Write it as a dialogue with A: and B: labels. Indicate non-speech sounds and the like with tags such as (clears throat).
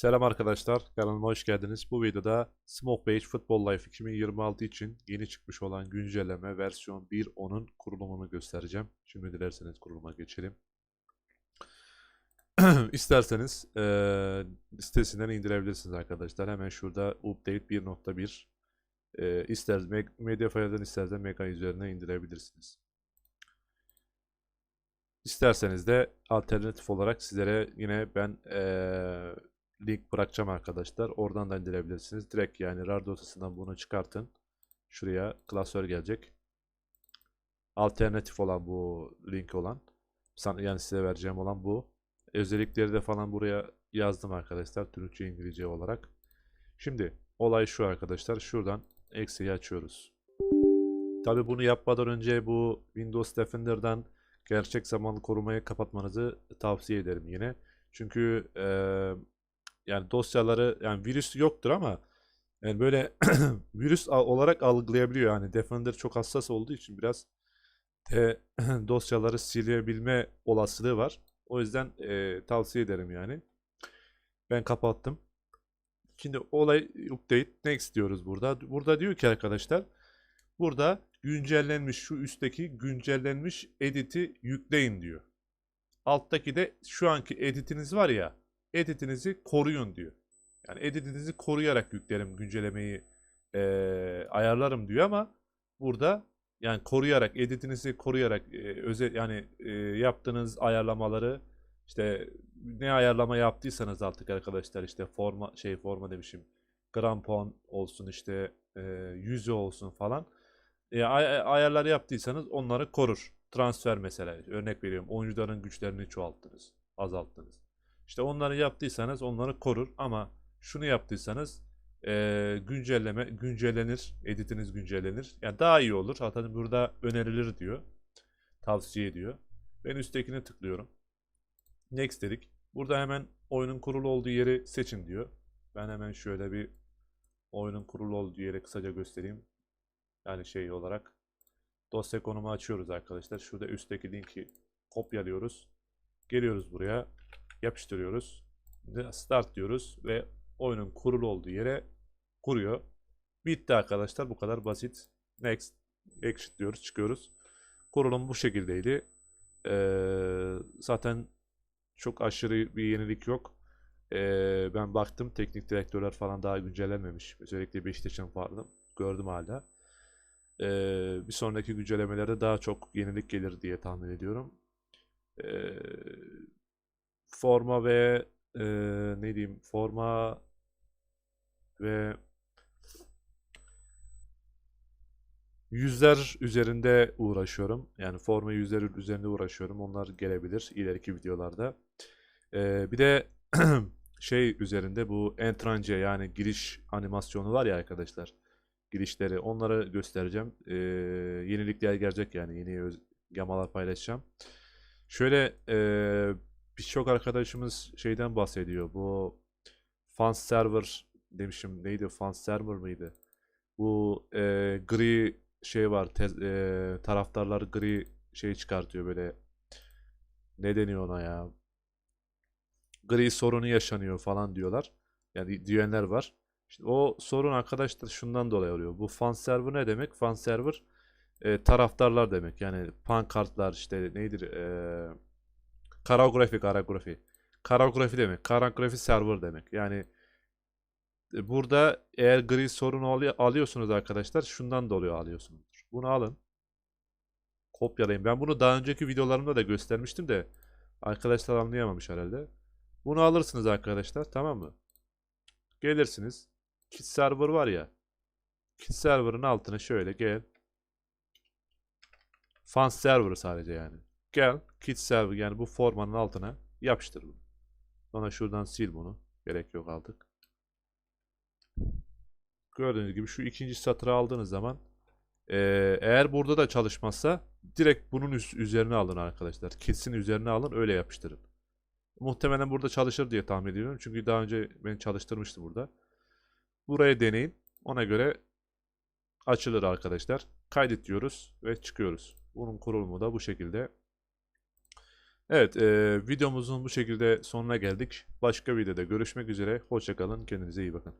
A: Selam arkadaşlar, kanalıma hoş geldiniz. Bu videoda Smoke Beach Football Life 2026 için yeni çıkmış olan güncelleme versiyon 1.10'un kurulumunu göstereceğim. Şimdi dilerseniz kuruluma geçelim. (clears throat) İsterseniz eee sitesinden indirebilirsiniz arkadaşlar. Hemen şurada Update 1.1 eee ister Mediafire'dan ister de Mega üzerine indirebilirsiniz. İsterseniz de alternatif olarak sizlere yine ben eee, link bırakacağım arkadaşlar. Oradan da indirebilirsiniz. Direkt yani RAR dosyasından bunu çıkartın. Şuraya klasör gelecek. Alternatif olan bu link olan. Yani size vereceğim olan bu. Özellikleri de falan buraya yazdım arkadaşlar. Türkçe İngilizce olarak. Şimdi olay şu arkadaşlar. Şuradan eksiği açıyoruz. Tabi bunu yapmadan önce bu Windows Defender'dan gerçek zamanlı korumayı kapatmanızı tavsiye ederim yine. Çünkü eee, yani dosyaları yani virüs yoktur ama yani böyle (clears throat) virüs olarak algılayabiliyor. Yani Defender çok hassas olduğu için biraz de (clears throat) dosyaları silebilme olasılığı var. O yüzden eee, tavsiye ederim yani. Ben kapattım. Şimdi olay update next diyoruz burada. Burada diyor ki arkadaşlar burada güncellenmiş şu üstteki güncellenmiş editi yükleyin diyor. Alttaki de şu anki editiniz var ya editinizi koruyun diyor. Yani editinizi koruyarak yüklerim güncellemeyi eee, ayarlarım diyor ama burada yani koruyarak editinizi koruyarak eee, özel yani eee, yaptığınız ayarlamaları işte ne ayarlama yaptıysanız artık arkadaşlar işte forma şey forma demişim grampon olsun işte eee yüzü olsun falan e, ay- ayarları yaptıysanız onları korur. Transfer mesela örnek veriyorum oyuncuların güçlerini çoğalttınız, azalttınız. İşte onları yaptıysanız onları korur ama şunu yaptıysanız eee, güncelleme güncellenir, editiniz güncellenir. Yani daha iyi olur. Zaten burada önerilir diyor. Tavsiye ediyor. Ben üsttekine tıklıyorum. Next dedik. Burada hemen oyunun kurulu olduğu yeri seçin diyor. Ben hemen şöyle bir oyunun kurulu olduğu yeri kısaca göstereyim. Yani şey olarak dosya konumu açıyoruz arkadaşlar. Şurada üstteki linki kopyalıyoruz. Geliyoruz buraya. Yapıştırıyoruz. Start diyoruz ve oyunun kurulu olduğu yere kuruyor. Bitti arkadaşlar. Bu kadar basit. Next. Exit diyoruz. Çıkıyoruz. Kurulum bu şekildeydi. Ee, zaten çok aşırı bir yenilik yok. Ee, ben baktım teknik direktörler falan daha güncellenmemiş. Özellikle Beşiktaş'ın falan gördüm hala. Ee, bir sonraki güncellemelerde daha çok yenilik gelir diye tahmin ediyorum. Ee, forma ve e, ne diyeyim forma ve yüzler üzerinde uğraşıyorum. Yani forma yüzleri üzerinde uğraşıyorum. Onlar gelebilir ileriki videolarda. Ee, bir de (clears throat) şey üzerinde bu entrance yani giriş animasyonu var ya arkadaşlar. Girişleri onları göstereceğim. Ee, yenilikler gelecek yani yeni yamalar paylaşacağım. Şöyle e, birçok arkadaşımız şeyden bahsediyor. Bu fans server demişim neydi fans server mıydı? Bu e, gri şey var tez- e, taraftarlar gri şey çıkartıyor böyle ne deniyor ona ya? Gri sorunu yaşanıyor falan diyorlar. Yani diyenler var. İşte o sorun arkadaşlar şundan dolayı oluyor. Bu fan server ne demek? Fan server e, taraftarlar demek. Yani pankartlar işte neydir? E, Karografi, karografi. Karografi demek. Karografi server demek. Yani e, burada eğer gri sorunu alı- alıyorsunuz arkadaşlar şundan dolayı alıyorsunuzdur. Bunu alın. Kopyalayın. Ben bunu daha önceki videolarımda da göstermiştim de arkadaşlar anlayamamış herhalde. Bunu alırsınız arkadaşlar tamam mı? Gelirsiniz. Kit server var ya. Kit server'ın altına şöyle gel. Fan server sadece yani. Gel kit server yani bu formanın altına yapıştır bunu. Sonra şuradan sil bunu. Gerek yok aldık. Gördüğünüz gibi şu ikinci satırı aldığınız zaman eğer burada da çalışmazsa direkt bunun üst- üzerine alın arkadaşlar. Kit'in üzerine alın öyle yapıştırın. Muhtemelen burada çalışır diye tahmin ediyorum. Çünkü daha önce ben çalıştırmıştım burada. Buraya deneyin. Ona göre açılır arkadaşlar. Kaydet diyoruz ve çıkıyoruz. Bunun kurulumu da bu şekilde. Evet, e, videomuzun bu şekilde sonuna geldik. Başka videoda görüşmek üzere. Hoşça kalın. Kendinize iyi bakın.